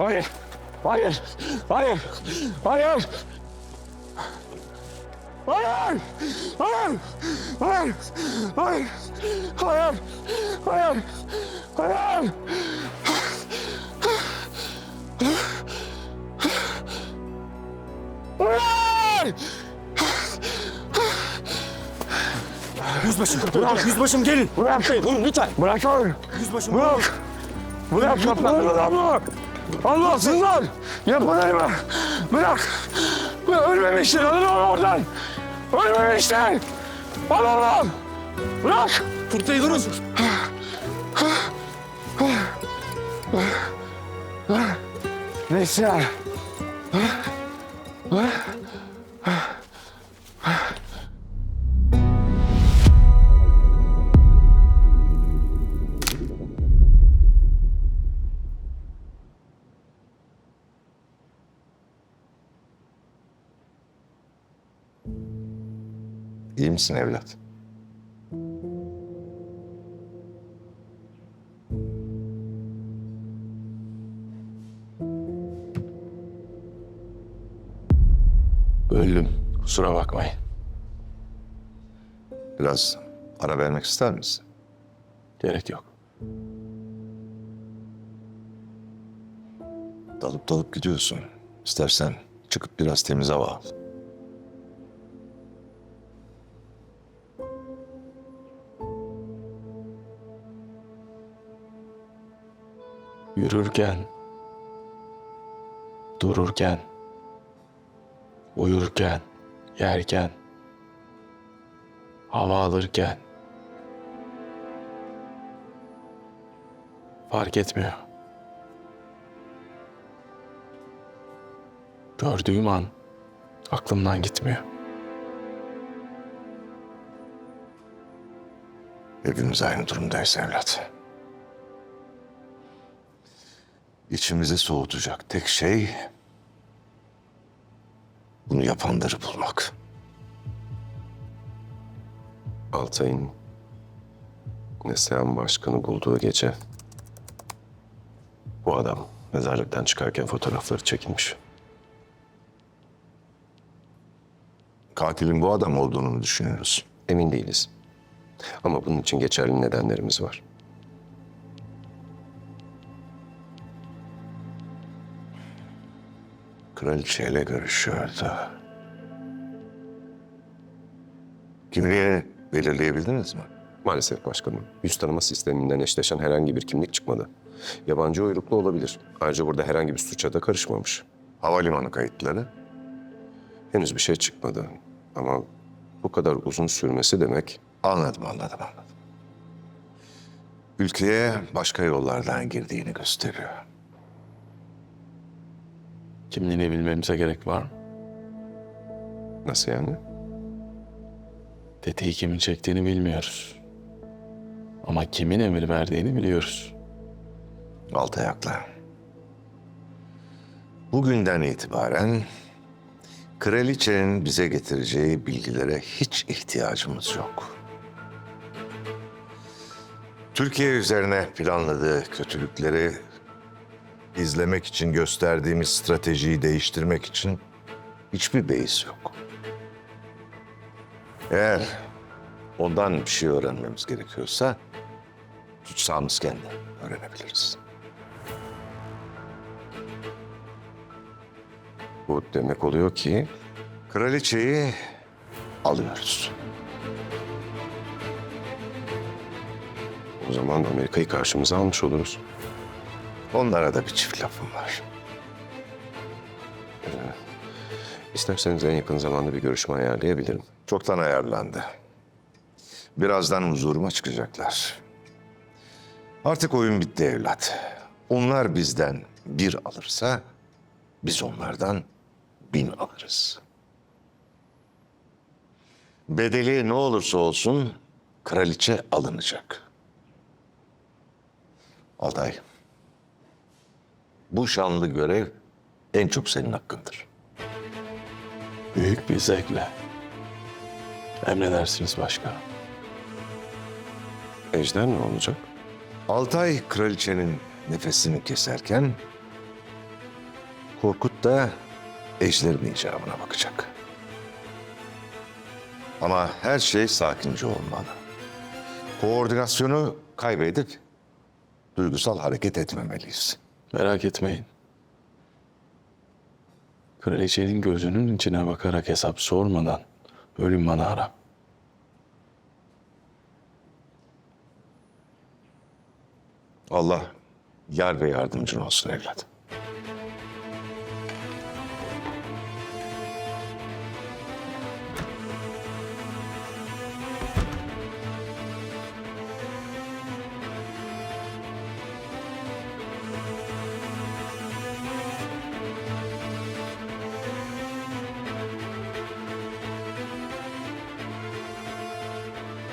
Hayır. Hayır. Hayır. Hayır. Hayır. Hayır. Hayır. Hayır. Hayır. Hayır. Hayır. Hayır. Yüzbaşım, Bırak. yüzbaşım gelin. Bırak. Durun lütfen. Bırak onu. Yüzbaşım. Bırak. Bırak kaptanın adamı. Allahsızlar. Yapmayın mı? Bırak. Ölmemiştir. Alın onu oradan. Ölmemiştir. Al onu. Bırak. Turtayı durun. Neyse. İyi misin evlat? Öldüm. Kusura bakmayın. Biraz ara vermek ister misin? Gerek yok. Dalıp dalıp gidiyorsun. İstersen çıkıp biraz temiz hava al. Yürürken, dururken, uyurken, yerken, hava alırken fark etmiyor. Gördüğüm an aklımdan gitmiyor. Hepimiz aynı durumdayız evlat. İçimizi soğutacak tek şey bunu yapanları bulmak. Altay'ın Neslihan Başkanı bulduğu gece bu adam mezarlıktan çıkarken fotoğrafları çekilmiş. Katilin bu adam olduğunu mu düşünüyoruz? Emin değiliz. Ama bunun için geçerli nedenlerimiz var. Kraliçeyle görüşüyordu. Kimliğini belirleyebildiniz mi? Maalesef başkanım. Yüz tanıma sisteminden eşleşen herhangi bir kimlik çıkmadı. Yabancı uyruklu olabilir. Ayrıca burada herhangi bir suça da karışmamış. Havalimanı kayıtları. Henüz bir şey çıkmadı. Ama bu kadar uzun sürmesi demek Anladım, anladım, anladım. Ülkeye başka yollardan girdiğini gösteriyor. Kimliğini bilmemize gerek var mı? nasıl yani? Tetiği kimin çektiğini bilmiyoruz. Ama kimin emir verdiğini biliyoruz. Altı ayakla. Bugünden itibaren kraliçenin bize getireceği bilgilere hiç ihtiyacımız yok. Türkiye üzerine planladığı kötülükleri izlemek için gösterdiğimiz stratejiyi değiştirmek için hiçbir beis yok. Eğer ondan bir şey öğrenmemiz gerekiyorsa tutsağımızken de öğrenebiliriz. Bu demek oluyor ki Kraliçeyi alıyoruz. o zaman Amerika'yı karşımıza almış oluruz. Onlara da bir çift lafım var. İsterseniz en yakın zamanda bir görüşme ayarlayabilirim. Çoktan ayarlandı. Birazdan huzuruma çıkacaklar. Artık oyun bitti evlat. Onlar bizden bir alırsa biz onlardan bin alırız. Bedeli ne olursa olsun kraliçe alınacak. Altay. Bu şanlı görev en çok senin hakkındır. Büyük bir zevkle. Emredersiniz başkanım. Ejder ne olacak? Altay kraliçenin nefesini keserken Korkut da ejderin icabına bakacak. Ama her şey sakince olmalı. Koordinasyonu kaybedip duygusal hareket etmemeliyiz. Merak etmeyin. Kraliçenin gözünün içine bakarak hesap sormadan ölüm bana haram. Allah yar ve yardımcın olsun evlat.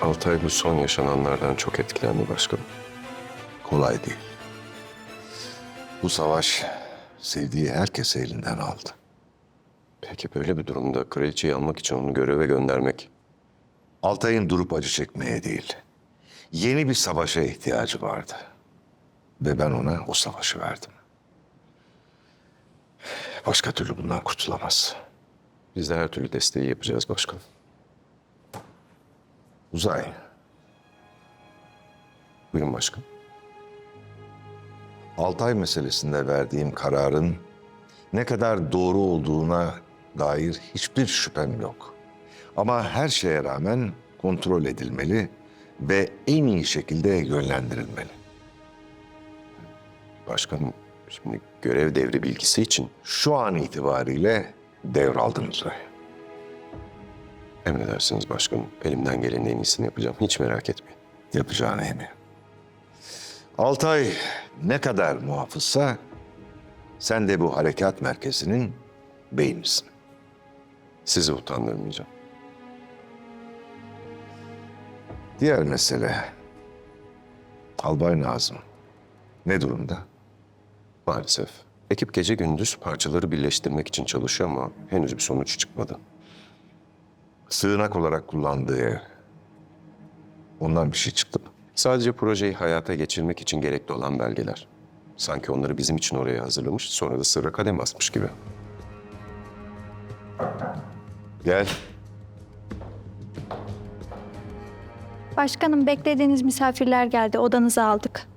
Altay bu son yaşananlardan çok etkilendi başkanım. Kolay değil. Bu savaş sevdiği herkesi elinden aldı. Peki böyle bir durumda kraliçeyi almak için onu göreve göndermek Altay'ın durup acı çekmeye değil, yeni bir savaşa ihtiyacı vardı. Ve ben ona o savaşı verdim. Başka türlü bundan kurtulamaz. biz de her türlü desteği yapacağız başkanım. Uzay, Buyurun başkanım. Altay meselesinde verdiğim kararın ne kadar doğru olduğuna dair hiçbir şüphem yok. Ama her şeye rağmen kontrol edilmeli ve en iyi şekilde yönlendirilmeli. Başkanım şimdi görev devri bilgisi için Şu an itibariyle devraldın Uzay. Emredersiniz başkanım. Elimden gelenin en iyisini yapacağım. Hiç merak etmeyin. Yapacağına emin. Altay ne kadar muhafızsa sen de bu harekat merkezinin beynisin. Sizi utandırmayacağım. Diğer mesele Albay Nazım ne durumda? Maalesef. Ekip gece gündüz parçaları birleştirmek için çalışıyor ama henüz bir sonuç çıkmadı. Sığınak olarak kullandığı ev. Ondan bir şey çıktı mı? Sadece projeyi hayata geçirmek için gerekli olan belgeler. Sanki onları bizim için oraya hazırlamış, sonra da sırra kadem basmış gibi. Gel. Başkanım beklediğiniz misafirler geldi. Odanızı aldık.